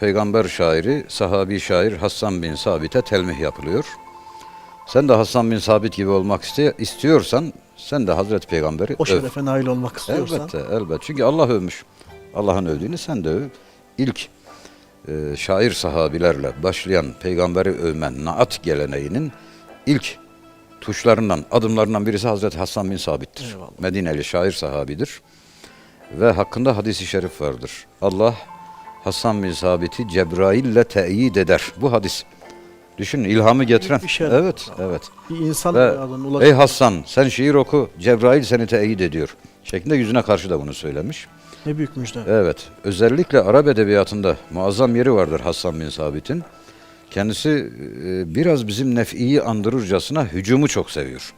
peygamber şairi, sahabi şair Hassan bin Sabit'e telmih yapılıyor. Sen de Hassan bin Sabit gibi olmak iste- istiyorsan sen de Hazreti Peygamberi O şerefe nail olmak istiyorsan. Elbette, elbette. Çünkü Allah övmüş. Allah'ın övdüğünü sen de öv. İlk e, şair sahabilerle başlayan peygamberi övmen naat geleneğinin ilk tuşlarından, adımlarından birisi Hazreti Hasan bin Sabit'tir. Eyvallah. Medineli şair sahabidir. Ve hakkında hadisi şerif vardır. Allah Hasan bin Sabit'i Cebrail'le teyit eder. Bu hadis. Düşünün ilhamı getiren. bir şeref. Evet, evet. Bir insan Ve, ey Hasan sen şiir oku Cebrail seni teyit ediyor. Şeklinde yüzüne karşı da bunu söylemiş. ne büyük müjde. Evet. Özellikle Arap edebiyatında muazzam yeri vardır Hasan bin Sabit'in. Kendisi e, biraz bizim nef'iyi andırırcasına hücumu çok seviyor.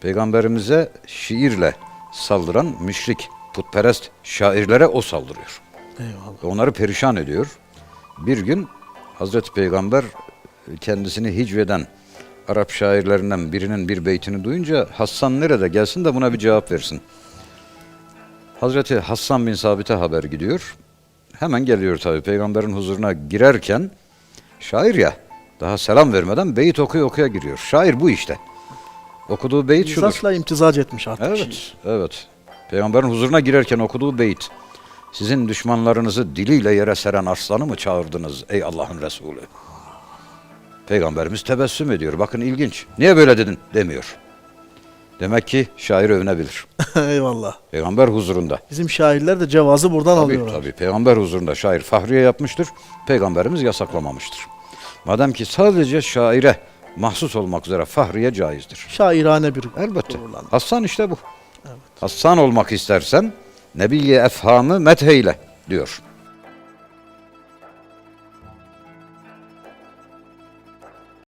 Peygamberimize şiirle saldıran müşrik, putperest şairlere o saldırıyor. Eyvallah. Onları perişan ediyor. Bir gün Hazreti Peygamber kendisini hicveden Arap şairlerinden birinin bir beytini duyunca Hassan nerede gelsin de buna bir cevap versin. Hazreti Hassan bin Sabit'e haber gidiyor. Hemen geliyor tabi peygamberin huzuruna girerken şair ya daha selam vermeden beyit okuya okuya giriyor. Şair bu işte. Okuduğu beyit şudur. İzasla imtizac etmiş artık. Evet, şiir. evet. Peygamberin huzuruna girerken okuduğu beyit. Sizin düşmanlarınızı diliyle yere seren arslanı mı çağırdınız ey Allah'ın Resulü? Peygamberimiz tebessüm ediyor. Bakın ilginç. Niye böyle dedin demiyor. Demek ki şair övünebilir. Eyvallah. Peygamber huzurunda. Bizim şairler de cevazı buradan Tabii, alıyorlar. tabii. Peygamber huzurunda şair fahriye yapmıştır. Peygamberimiz yasaklamamıştır. Madem ki sadece şaire mahsus olmak üzere fahriye caizdir. Şairane bir Elbette. gururlanma. Hassan işte bu. Hassan olmak istersen Nebiye efhamı metheyle diyor.